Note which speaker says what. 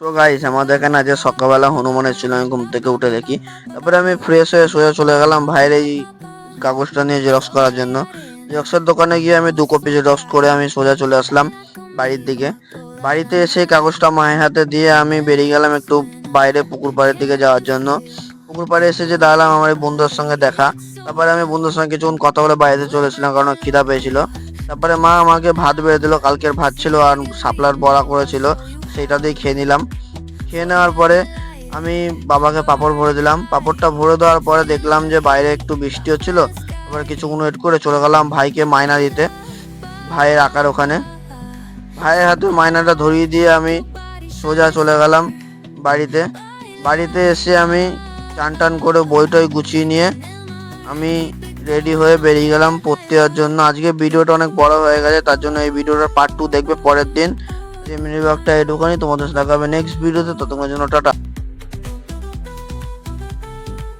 Speaker 1: Guys আমাদের এখানে আজ সকালবেলা হনুমানের ছিল আমি ঘুম থেকে উঠে দেখি। তারপরে আমি ফ্রেশ হয়ে সোজা চলে গেলাম ভাইয়ের এই কাগজটা নিয়ে জেরক্স করার জন্য। জেরক্সের দোকানে গিয়ে আমি দু কপি জেরক্স করে আমি সোজা চলে আসলাম বাড়ির দিকে। বাড়িতে এসে কাগজটা মায়ের হাতে দিয়ে আমি বেরিয়ে গেলাম একটু বাইরে পুকুর পাড়ের দিকে যাওয়ার জন্য। পুকুর পাড়ে এসে যে দাঁড়ালাম আমার বন্ধুর সঙ্গে দেখা। তারপরে আমি বন্ধুর সঙ্গে কিছুক্ষণ কথা বলে বাইরে চলেছিলাম কারণ খিদা পেয়েছিল। তারপরে মা আমাকে ভাত বেড়ে দিল, কালকের ভাত ছিল আর শাপলার বড়া করেছিল সেটা দিয়ে খেয়ে নিলাম। খেয়ে নেওয়ার পরে আমি বাবাকে পাপড় ভরে দিলাম। পাপড়টা ভরে দেওয়ার পরে দেখলাম যে বাইরে একটু বৃষ্টি হচ্ছিল, তারপরে কিছুক্ষণ ওয়েট করে চলে গেলাম ভাইকে মায়না দিতে, ভাইয়ের আকার ওখানে। ভাইয়ের হাতে মায়নাটা ধরিয়ে দিয়ে আমি সোজা চলে গেলাম বাড়িতে। বাড়িতে এসে আমি টান টান করে বই টই গুছিয়ে নিয়ে আমি রেডি হয়ে বেরিয়ে গেলাম পড়তে যাওয়ার জন্য। আজকে ভিডিওটা অনেক বড় হয়ে গেছে, তার জন্য এই ভিডিওটার পার্ট টু দেখবে পরের দিন। যে মিনি ব্লগটা এটুখানি তোমাদের দেখাবে নেক্সট ভিডিওতে ততক্ষণের জন্য টাটা।